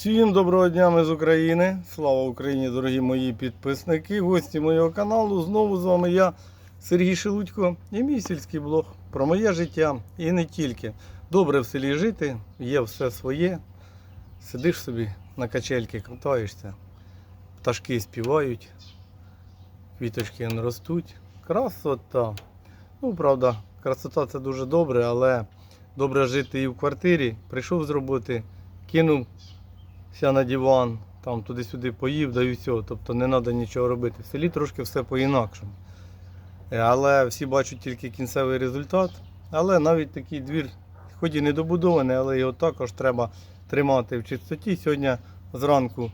Всім доброго дня ми з України. Слава Україні, дорогі мої підписники, гості моєго каналу. Знову з вами я, Сергій Шелудько, і мій сільський блог про моє життя і не тільки. Добре в селі жити, є все своє. Сидиш собі на качельки, катаєшся, пташки співають, квіточки ростуть. Красота. Ну, правда, красота це дуже добре, але добре жити і в квартирі. Прийшов з роботи, кинув ся на диван, там туди-сюди поїв, да і все. Тобто не треба нічого робити. В селі трошки все по-інакшому. Е, Але всі бачать тільки кінцевий результат. Але навіть такий двір, хоч і недобудований, але його також треба тримати в чистоті. Сьогодні зранку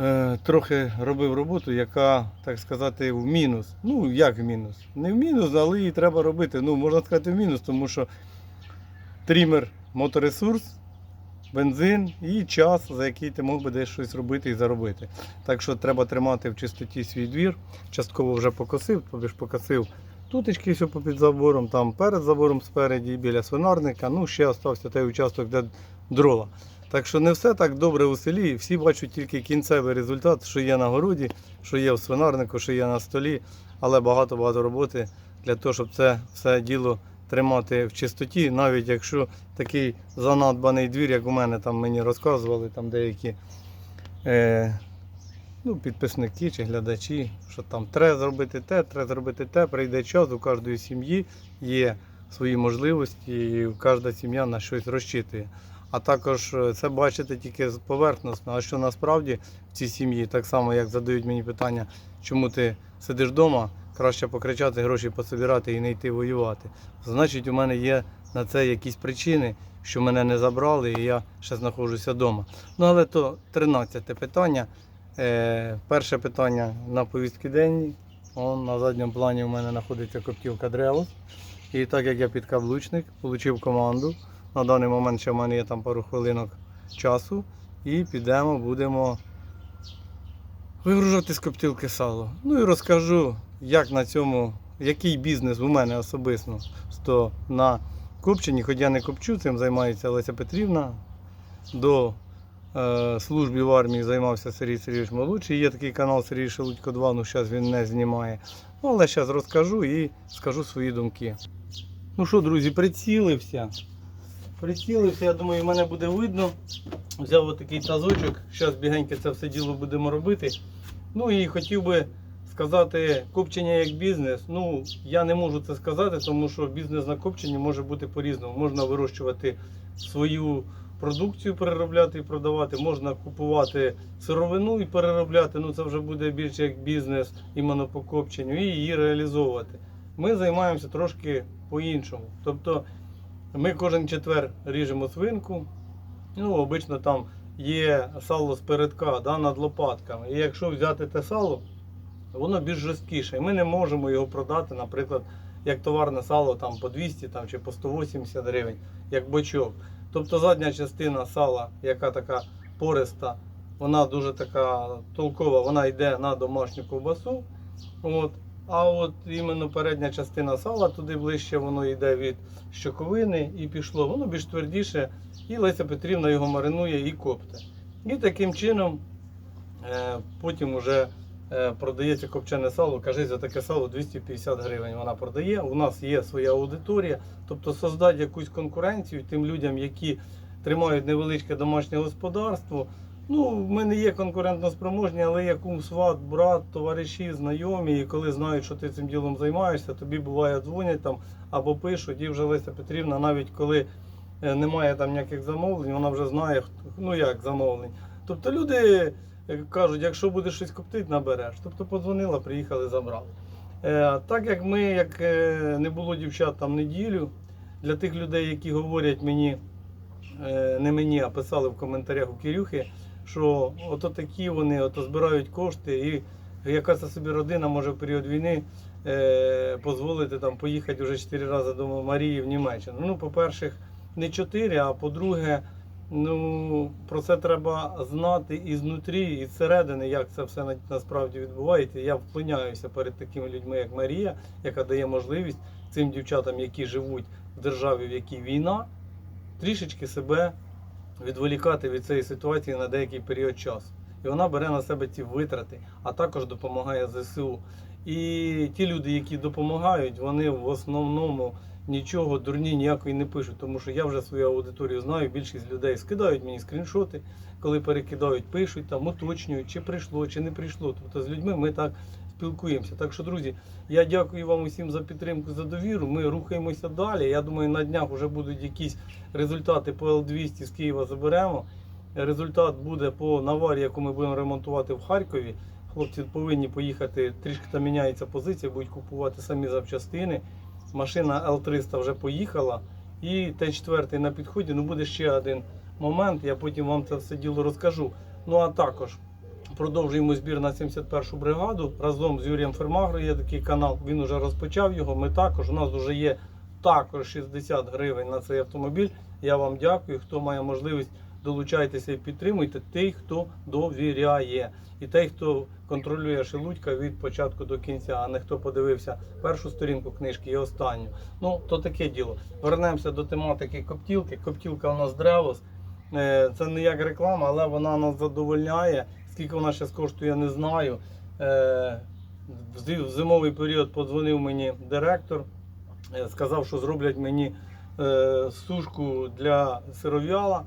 е, трохи робив роботу, яка, так сказати, в мінус. Ну, як в мінус? Не в мінус, але її треба робити. Ну, можна сказати, в мінус, тому що трімер моторесурс бензин і час, за який ти мог би десь щось робити і заробити. Так що треба тримати в чистоті свій двір. Частково вже покосив, тобі ж покосив тутечки все під забором, там перед забором спереді, біля свинарника. Ну, ще остався той участок, де дрова. Так що не все так добре у селі. Всі бачать тільки кінцевий результат, що є на городі, що є в свинарнику, що є на столі, але багато-багато роботи для того, щоб це все діло тримати в чистоті, навіть якщо такий занадбаний двір, як у мене там мені розказували, там деякі е, ну, підписники чи глядачі, що там треба зробити те, треба зробити те, прийде час, у кожної сім'ї є свої можливості, і кожна сім'я на щось розчитує. А також е, це бачите тільки поверхносно, а що насправді в цій сім'ї, так само як задають мені питання, чому ти сидиш вдома, краще покричати, гроші пособирати і не йти воювати. Значить, у мене є на це якісь причини, що мене не забрали, і я ще знаходжуся вдома. Ну, але то 13 питання. Е, перше питання на повістки денній. Он, на задньому плані у мене знаходиться коптівка Древос. І так як я підкаблучник, отримав команду. На даний момент ще в мене є там пару хвилинок часу. І підемо, будемо вигружати з коптілки сало. Ну і розкажу, як на цьому, який бізнес у мене особисто то на копченні, хоч я не копчу, цим займається Леся Петрівна. До е, служби в армії займався Сергій Сергійович Молодший. Є такий канал Сергій Шелудько 2, ну зараз він не знімає. Ну, але зараз розкажу і скажу свої думки. Ну що, друзі, прицілився. Прицілився, я думаю, мене буде видно. Взяв отакий тазочок, зараз бігенько це все діло будемо робити. Ну і хотів би сказати, копчення як бізнес. Ну, я не можу це сказати, тому що бізнес на копченні може бути по-різному. Можна вирощувати свою продукцію, переробляти і продавати, можна купувати сировину і переробляти. Ну це вже буде більше як бізнес іменно по копченню, і її реалізовувати. Ми займаємося трошки по-іншому. Тобто ми кожен четвер ріжемо свинку. Ну, обично там є сало з передка да, над лопатками. І якщо взяти те сало, воно більш жорсткіше. І ми не можемо його продати, наприклад, як товарне сало там, по 200 там, чи по 180 гривень, як бочок. Тобто задня частина сала, яка така пориста, вона дуже така толкова, вона йде на домашню ковбасу. От. А от іменно передня частина сала, туди ближче воно йде від щоковини і пішло. Воно більш твердіше, і Леся Петрівна його маринує і копте. І таким чином е, потім вже е, продається копчене сало. Кажи, за таке сало 250 гривень вона продає. У нас є своя аудиторія, тобто создати якусь конкуренцію тим людям, які тримають невеличке домашнє господарство. Ну, ми не є конкурентно спроможні, але є кум, сват, брат, товариші, знайомі, і коли знають, що ти цим ділом займаєшся, тобі буває дзвонять там або пишуть, і вже Леся Петрівна, навіть коли е, немає там ніяких замовлень, вона вже знає, ну як замовлень. Тобто люди е, кажуть, якщо будеш щось коптити, набереш. Тобто подзвонила, приїхали, забрали. Е, так як ми, як е, не було дівчат там неділю, для тих людей, які говорять мені, е, не мені, а писали в коментарях у Кирюхи, що ото такі вони ото збирають кошти, і яка собі родина може в період війни е, дозволити там поїхати вже 4 рази до Марії в Німеччину. Ну, по-перше, не 4, а по-друге, ну, про це треба знати і знутрі, і зсередини, як це все на- насправді відбувається. Я вклоняюся перед такими людьми, як Марія, яка дає можливість цим дівчатам, які живуть в державі, в якій війна, трішечки себе відволікати від цієї ситуації на деякий період часу. І вона бере на себе ці витрати, а також допомагає ЗСУ. І ті люди, які допомагають, вони в основному нічого дурні ніякої не пишуть, тому що я вже свою аудиторію знаю. Більшість людей скидають мені скріншоти, коли перекидають, пишуть там, уточнюють, чи прийшло, чи не прийшло. Тобто з людьми ми так спілкуємося. Так що, друзі, я дякую вам усім за підтримку, за довіру. Ми рухаємося далі. Я думаю, на днях вже будуть якісь результати по Л-200 з Києва заберемо. Результат буде по наварі, яку ми будемо ремонтувати в Харкові. Хлопці повинні поїхати, трішки там міняється позиція, будуть купувати самі запчастини. Машина Л-300 вже поїхала. І Т4 на підході. Ну буде ще один момент, я потім вам це все діло розкажу. Ну а також продовжуємо збір на 71-шу бригаду разом з Юрієм Фермагро. Є такий канал. Він вже розпочав його. Ми також. У нас вже є також 60 гривень на цей автомобіль. Я вам дякую. Хто має можливість, долучайтеся і підтримуйте тих, хто довіряє. І той, хто контролює шелудька від початку до кінця, а не хто подивився першу сторінку книжки і останню. Ну, то таке діло. Вернемося до тематики коптілки. Коптілка у нас древос. Е, Це не як реклама, але вона нас задовольняє. Скільки вона зараз коштує, не знаю. Е, В зимовий період подзвонив мені директор, е, сказав, що зроблять мені сушку для сиров'яла.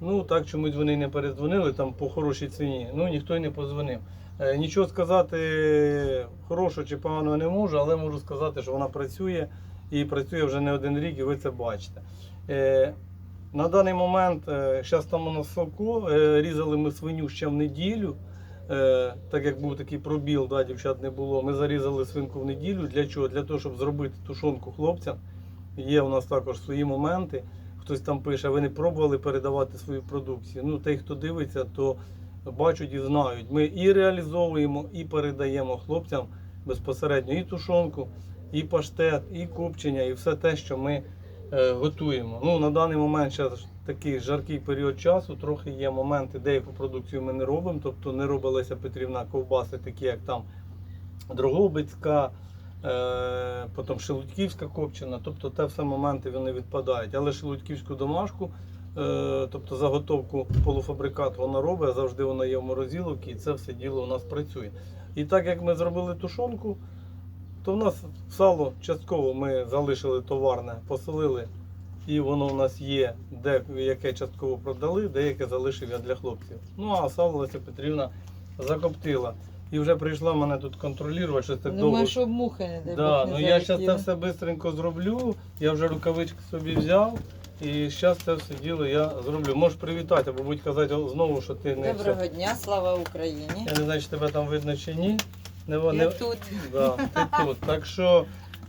Ну так чомусь вони не передзвонили там по хорошій ціні. Ну ніхто й не подзвонив. Е, Нічого сказати хорошого чи поганого не можу, але можу сказати, що вона працює і працює вже не один рік, і ви це бачите. Е, На даний момент, зараз там у нас соко, е, різали ми свиню ще в неділю. Е, Так як був такий пробіл, да, дівчат не було. Ми зарізали свинку в неділю. Для чого? Для того, щоб зробити тушонку хлопцям. Є у нас також свої моменти. Хтось там пише, ви не пробували передавати свою продукцію. Ну, той, хто дивиться, то бачать і знають. Ми і реалізовуємо, і передаємо хлопцям безпосередньо і тушонку, і паштет, і копчення, і все те, що ми е, готуємо. Ну, на даний момент зараз такий жаркий період часу. Трохи є моменти, деяку продукцію ми не робимо. Тобто не робилася Петрівна ковбаси, такі як там Дрогобицька, потім Шелудьківська копчена. Тобто те все моменти вони відпадають. Але Шелудьківську домашку, е, тобто заготовку полуфабрикат вона робить, завжди вона є в морозиловці, і це все діло у нас працює. І так як ми зробили тушонку, то в нас сало частково ми залишили товарне, посолили, і воно у нас є, де, яке частково продали, деяке залишив я для хлопців. Ну а сало Леся Петрівна закоптила. І вже прийшла мене тут контролювати, що це довго. Думаю, щоб мухи не дай Да, Бог, ну я зараз це залетіли. все швидко зроблю. Я вже рукавички собі взяв. І зараз це все діло я зроблю. Можеш привітати, бо будуть казати знову, що ти не все. Доброго дня, слава Україні. Я не знаю, чи тебе там видно чи ні. Не, Я не... тут. Да, ти тут. Так що,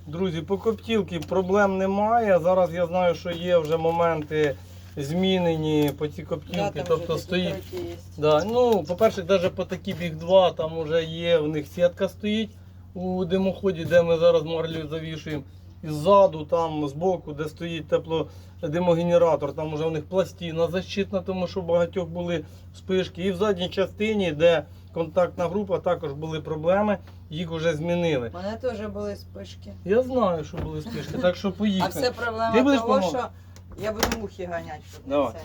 друзі, по коптілки проблем немає. Зараз я знаю, що є вже моменти змінені по цій Да, тобто стоїть. Да, ну, по-перше, навіть по такі біг 2 там вже є, в них сітка стоїть у димоході, де ми зараз марлю завішуємо. І ззаду, там збоку, де стоїть теплодимогенератор, там вже в них пластина защитна, тому що у багатьох були спишки. І в задній частині, де контактна група, також були проблеми, їх вже змінили. У мене теж були спишки. Я знаю, що були спишки, так що поїхали. А все проблема того, що? Я буду мухи ганяти. щоб не Давай. це.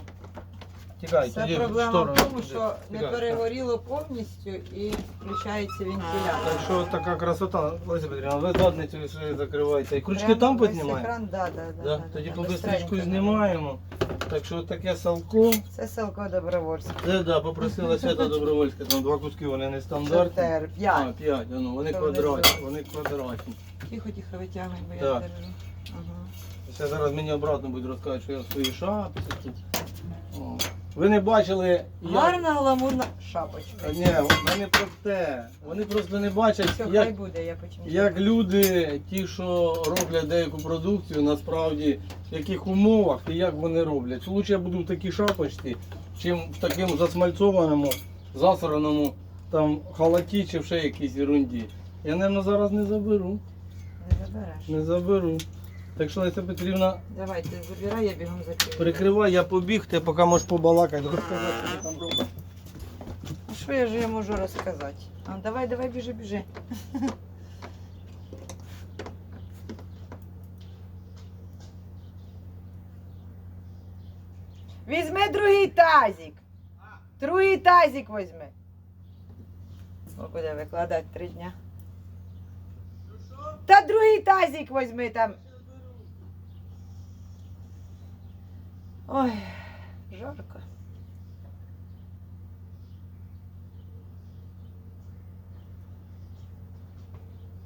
Тікай, Все тоді в проблема сторону в тому, туди. що не Тікай, так. перегоріло повністю і включається вентилятор. Так що така красота, Леся Петрівна, ви задницю ще закриваєте. І крючки Прямо там весь піднімаємо? екран, да, да, да, Да? да, Тоді да, по бистренько, знімаємо. Так що таке салко. Це селко Добровольське. Це да, попросила Свята Добровольська, там два куски, вони не стандартні. Сортер, А, 5. п'ять, а ну, вони Що квадратні, вони квадратні. Тихо, тихо витягуй, бо я Так. держу. Ага. Ще зараз мені обратно будуть розказувати, що я шапці тут. О. Ви не бачили, як... Гарна гламурна шапочка. Ні, вони про те. Вони просто не бачать, Все, хай як, буде, я як люди, ті, що роблять деяку продукцію, насправді в яких умовах і як вони роблять. Лучше я буду в такій шапочці, чим в такому засмальцованому, засраному там халаті чи в ще якійсь ерунді. Я, мабуть, зараз не заберу. Не забереш. Не заберу. Так що Леся Петрівна, Давай, ти забирай, я бігом закрию. прикривай, я побіг, ти поки можеш побалакати, розказати, що ти там робиш. А що я ж їй можу розказати? А, давай, давай, біжи, біжи. Візьми другий тазик. Другий тазик возьми. О, буде викладати три дня. Та другий тазик возьми там. Ой, жарко.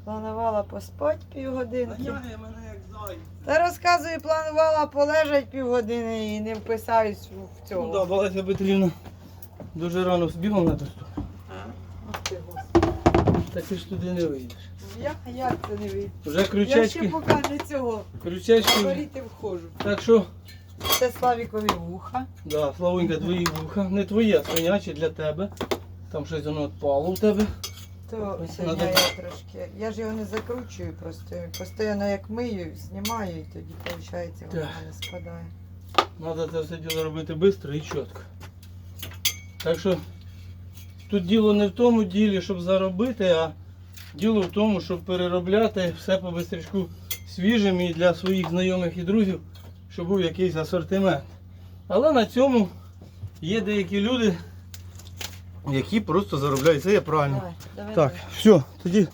Планувала поспати півгодинки. мене як зай. Та розказую, планувала полежати півгодини і не вписаюсь в в Ну да, цього. Балася Петрівна дуже рано збігла на ту сторону. Ах ти, Господи. Та ти ж туди не вийдеш. Я, як це не вийде? Вже Я ще крючечки, поки не цього. крючечки. Горіти вхожу. Так що, Це Славікові вуха. да, Славонька, твої вуха. Не твоє, а свиняче для тебе. Там щось воно відпало у тебе. То надо- я трошки. Я ж його не закручую просто. Постійно як мию, знімаю і тоді виходить воно мене спадає. Треба це все діло робити швидко і чітко. Так що тут діло не в тому ділі, щоб заробити, а діло в тому, щоб переробляти все по бистрячку свіжим і для своїх знайомих і друзів, щоб був якийсь асортимент. Але на цьому є деякі люди, які просто заробляють. Це є правильно. Давай, давай. Так, давай. все, тоді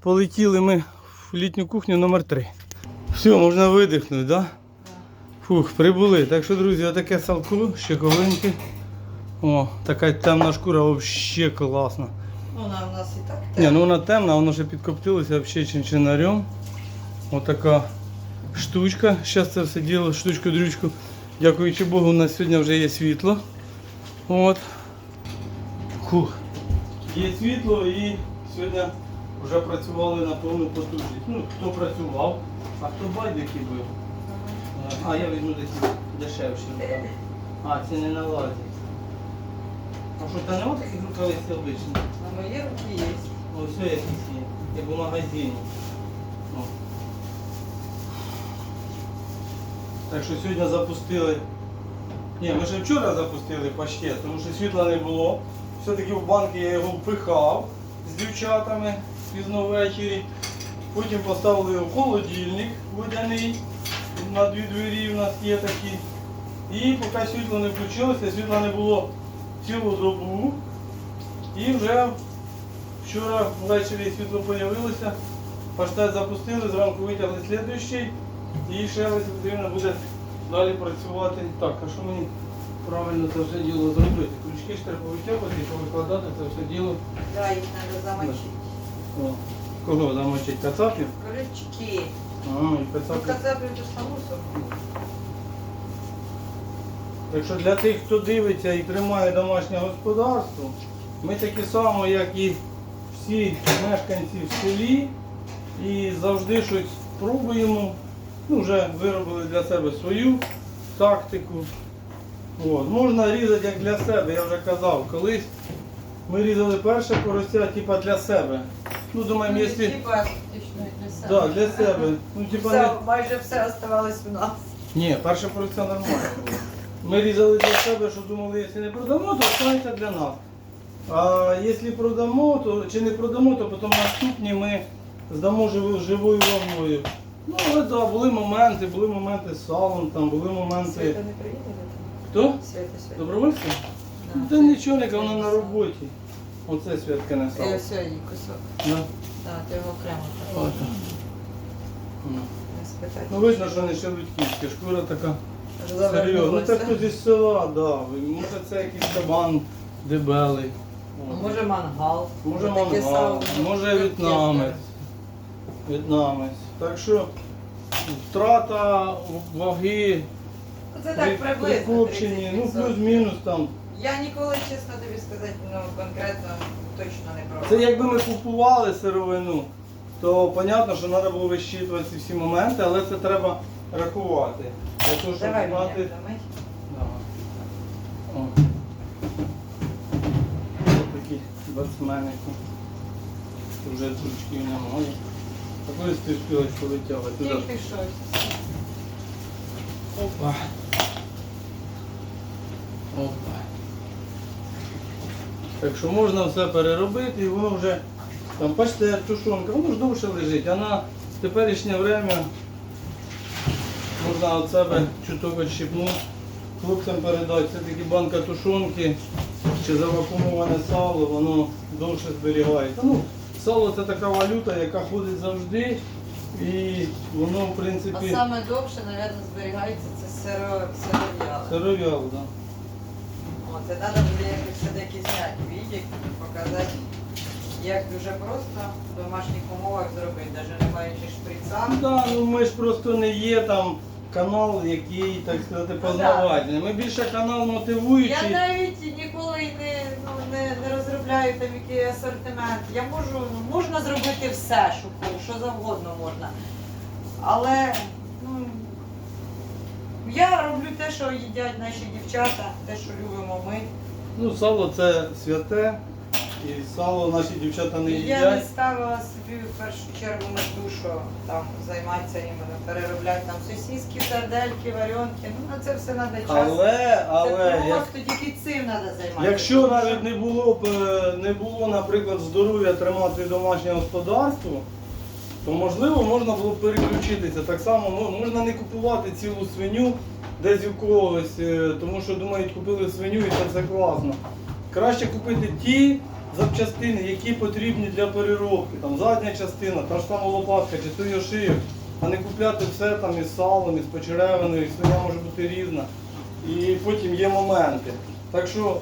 полетіли ми в літню кухню номер 3 Все, можна видихнути, так? Да? Фух, прибули. Так що, друзі, отаке салко, щековинки. О, така темна шкура взагалі класна. Вона у нас і так. Ні, ну вона темна, воно ще підкоптилося взагалі чинчинарем. Отака штучка. Зараз це все діло, штучку дрючку. Дякуючи Богу, у нас сьогодні вже є світло. От. Хух. Є світло і сьогодні вже працювали на повну потужність. Ну, хто працював, а хто байдики бив. Е, А, я візьму такі дешевші. А, це не налазить. А що, та нема таких рукавиць обичних? На мої руки є. Ось все якісь є, як у магазині. О. Так що сьогодні запустили. Ні, ми ще вчора запустили паштет, тому що світла не було. Все-таки в банки я його впихав з дівчатами пізно ввечері. Потім поставили в холодильник водяний. На дві двері в нас є такі. І поки світло не включилося, світла не було цілу добу. І вже Вчора ввечері світло з'явилося, паштет запустили, зранку витягли слідуючий і ще Леся Петрівна буде далі працювати. Так, а що мені правильно це все діло зробити? Ключки ж треба витягувати і повикладати це все діло. Да, їх треба замочити. О, кого замочить? Кацапів? Крючки. А, і Ну, кацапів. казати вже само собою. Так що для тих, хто дивиться і тримає домашнє господарство, ми такі само, як і всі мешканці в селі, і завжди щось пробуємо. Ну, вже виробили для себе свою тактику. От. Можна різати як для себе, я вже казав, колись ми різали перше порося, типа для себе. Ну, думаємо, якщо. Типа, для себе. Да, для себе. Ну, типа, не... Все, майже все оставалось у нас. Ні, перше порося нормально було. Ми різали для себе, що думали, якщо не продамо, то останеться для нас. А якщо продамо, то чи не продамо, то потім наступні ми здамо живо- живою вагою. Ну, але да, були моменти, були моменти з салом, там були моменти. Свята не приїде? Хто? Свята, свята. Добровольці? Да, Та це- нічого, яка це вона на роботі. Оце святка не сало. ось її кусок. Да. Так, ти його окремо так. Ну. Не спитати. Ну видно, що не шелудьківська, шкура така. Серйозно, ну це хтось із села, да. Може це якийсь кабан дебелий. Ну, Може мангал. Може Таке мангал, сало, може в'єтнамець. В'єтнамець. Так що втрата ваги Це при, так при приблизно. копченні, ну 30%. плюс-мінус там. Я ніколи, чесно тобі сказати, ну конкретно точно не пробувала. Це якби ми купували сировину, то зрозуміло, що треба було вищитувати ці всі моменти, але це треба рахувати. Для того, щоб Давай знати. мене. Давай. О. Ось такі бацменики. Вже тручків немає. Колись ти встигла повитягувати. Туди. Тільки щось. Опа. Опа. Так що можна все переробити і воно вже там паштет, тушонка, воно ж довше лежить, а на теперішнє время можна від себе чуток відщипнути хлопцям передати, це таки банка тушонки чи завакумоване сало, воно довше зберігається. Ну, сало це така валюта, яка ходить завжди. І воно, в А саме довше, мабуть, зберігається це сиро, сиров'ял, да. О, Це треба буде все-таки зняти відео, показати, як дуже просто в домашніх умовах зробити, навіть не маючи шприца. Ну, да, ну ми ж просто не є там канал, який, так сказати, Ну, да. познавательний. Ми більше канал Я мотивуючий. навіть ніколи й не, ну, не, розробляю там який асортимент. Я можу, можна зробити все, що, що завгодно можна. Але ну, я роблю те, що їдять наші дівчата, те, що любимо ми. Ну, сало це святе, і сало наші дівчата не І я не ставила собі в першу чергу мету, що там займатися іменно, переробляти там сосиски, сардельки, варенки. Ну на це все треба час. Але, це але, як, тільки цим треба займатися. якщо навіть не було б е, не було, наприклад, здоров'я тримати домашнє господарство, то можливо можна було б переключитися. Так само мо- можна не купувати цілу свиню десь у когось, е, тому що думають, купили свиню і це все класно. Краще купити ті запчастини, які потрібні для переробки. Там задня частина, та ж сама лопатка чи той ошийок, а не купляти все там із салом, із почеревиною, і свиня може бути різна. І потім є моменти. Так що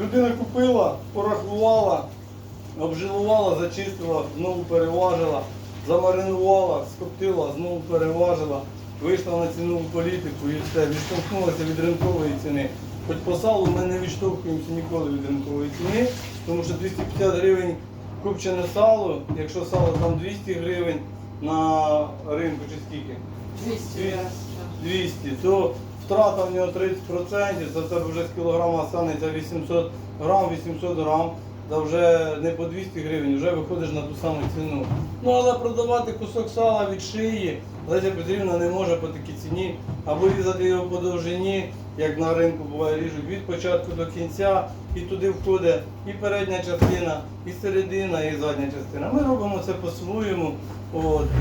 людина купила, порахувала, обжилувала, зачистила, знову переважила, замаринувала, скоптила, знову переважила, вийшла на цінову політику і все, відштовхнулася від ринкової ціни. Хоч по салу ми не відштовхуємося ніколи від ринкової ціни, тому що 250 гривень купчене сало, якщо сало там 200 гривень на ринку чи скільки? 200 200, то втрата в нього 30%, за це вже з кілограма станеться 800 грам, 800 грам, та вже не по 200 гривень, вже виходиш на ту саму ціну. Ну але продавати кусок сала від шиї Леся Петрівна не може по такій ціні, або різати його по довжині, як на ринку буває ріжуть, від початку до кінця, і туди входить і передня частина, і середина, і задня частина. Ми робимо це по-своєму.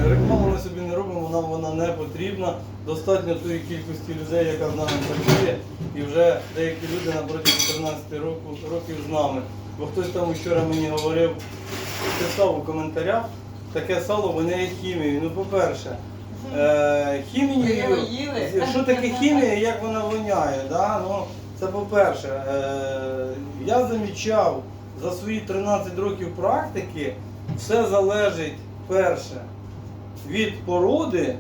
Рекламу ми собі не робимо, нам вона не потрібна. Достатньо тої кількості людей, яка з нами працює, і вже деякі люди на протязі 13 років, років з нами. Бо хтось там вчора мені говорив, писав у коментарях, таке сало воняє хімією. Ну, по-перше, е, Ви його хімією, їли? що таке хімія як вона воняє? Да? Ну, це по-перше, е, я замічав за свої 13 років практики, все залежить перше від породи,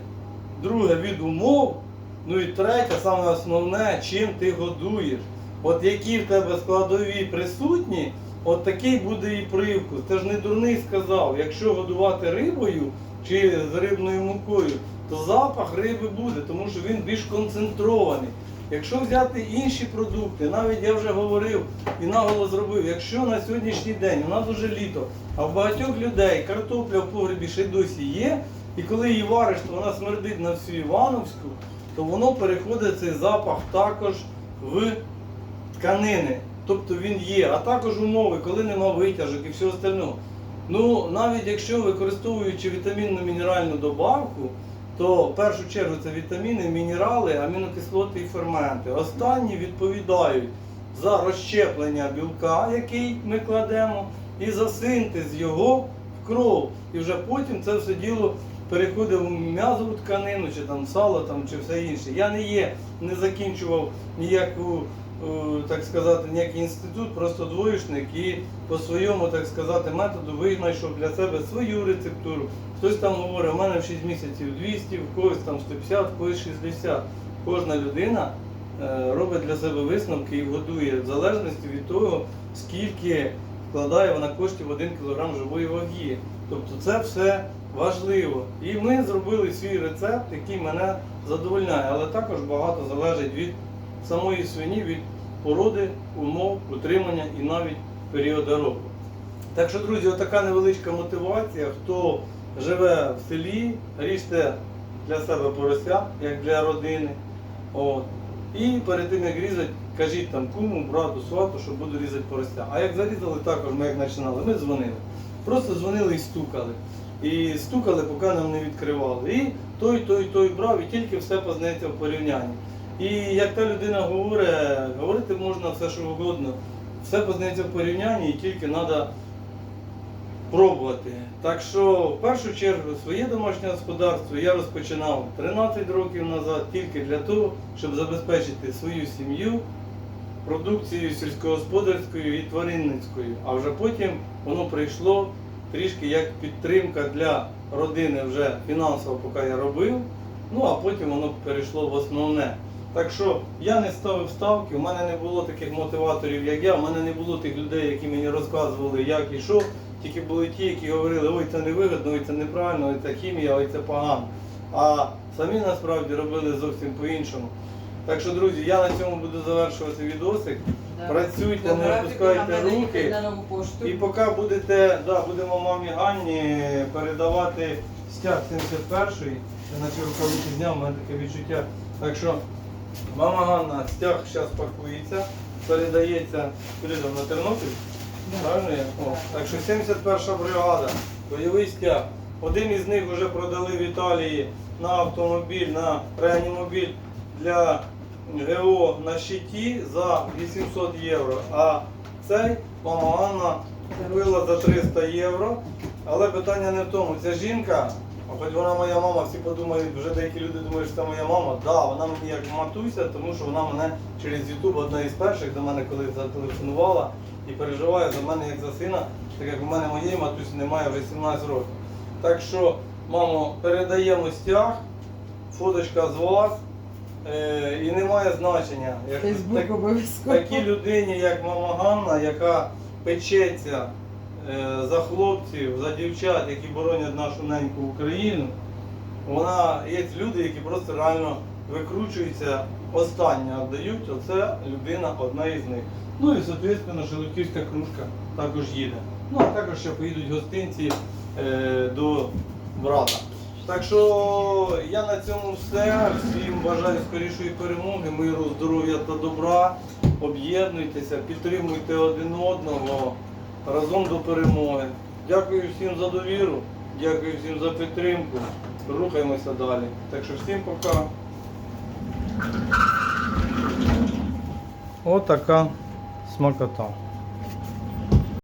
друге від умов, ну і третє, саме основне, чим ти годуєш. От які в тебе складові присутні, от такий буде і привкус. Ти ж не дурний сказав, якщо годувати рибою чи з рибною мукою, то запах риби буде, тому що він більш концентрований. Якщо взяти інші продукти, навіть я вже говорив і наголо зробив, якщо на сьогоднішній день у нас уже літо, а в багатьох людей картопля в погребі ще досі є, і коли її вариш, то вона смердить на всю Івановську, то воно переходить цей запах також в тканини. Тобто він є, а також умови, коли нема витяжок і всього остального. Ну, навіть якщо використовуючи вітамінну мінеральну добавку, то в першу чергу це вітаміни, мінерали, амінокислоти і ферменти. Останні відповідають за розщеплення білка, який ми кладемо, і за синтез його в кров. І вже потім це все діло переходить в м'язову тканину, чи там сало, там, чи все інше. Я не є, не закінчував ніяку, так сказати, ніякий інститут, просто двоєчник і по своєму, так сказати, методу винайшов для себе свою рецептуру. Хтось там говорить, у мене в 6 місяців 200, в когось там 150, в когось 60. Кожна людина е, робить для себе висновки і годує в залежності від того, скільки вкладає вона коштів в 1 кг живої ваги. Тобто це все важливо. І ми зробили свій рецепт, який мене задовольняє, але також багато залежить від самої свині, від породи, умов, утримання і навіть періоду року. Так що, друзі, отака невеличка мотивація. Хто живе в селі, ріжте для себе порося, як для родини. От. І перед тим як різати, кажіть там куму, брату, свату, що буду різати порося. А як зарізали, також ми як починали, ми дзвонили. Просто дзвонили і стукали. І стукали, поки нам не відкривали. І той, той, той брав, і тільки все познається в порівнянні. І як та людина говорить, говорити можна все, що угодно. Все познається в порівнянні і тільки треба пробувати. Так що, в першу чергу, своє домашнє господарство я розпочинав 13 років назад тільки для того, щоб забезпечити свою сім'ю продукцією сільськогосподарською і тваринницькою. А вже потім воно прийшло трішки як підтримка для родини вже фінансово, поки я робив. Ну а потім воно перейшло в основне. Так що я не ставив ставки, у мене не було таких мотиваторів, як я, у мене не було тих людей, які мені розказували, як і що. Тільки були ті, які говорили, ой, це невигідно, ой, це неправильно, ой, це хімія, ой, це погано. А самі насправді робили зовсім по-іншому. Так що, друзі, я на цьому буду завершувати відосик. Да. Працюйте, не опускайте руки. І поки будете, да, будемо мамі Ганні передавати стяг 71-ї, я наче рукавиці зняв, у мене таке відчуття. Так що мама Ганна, стяг зараз пакується, передається куди на Тернопіль. Правильно я? О, так що 71 бригада, бойовий стяг. Один із них вже продали в Італії на автомобіль, на реанімобіль для ГО на щиті за 800 євро. А цей мама Анна купила за 300 євро. Але питання не в тому. Ця жінка, а хоч вона моя мама, всі подумають, вже деякі люди думають, що це моя мама. Так, да, вона мені як матуся, тому що вона мене через YouTube одна із перших до мене коли зателефонувала і переживає за мене як за сина, так як у мене моєї матусі немає вже 17 років. Так що, мамо, передаємо стяг, фоточка з вас. Е, і немає значення. Як так- такій людині, як мама Ганна, яка печеться за хлопців, за дівчат, які боронять нашу неньку Україну, вона є люди, які просто реально викручуються, останнє віддають, оце людина одна із них. Ну і, соответственно, Шелудьківська кружка також їде. Ну, а також ще поїдуть гостинці е, до брата. Так що я на цьому все. Всім бажаю скорішої перемоги, миру, здоров'я та добра. Об'єднуйтеся, підтримуйте один одного разом до перемоги. Дякую всім за довіру, дякую всім за підтримку. Рухаємося далі. Так що всім пока. Отака смакота.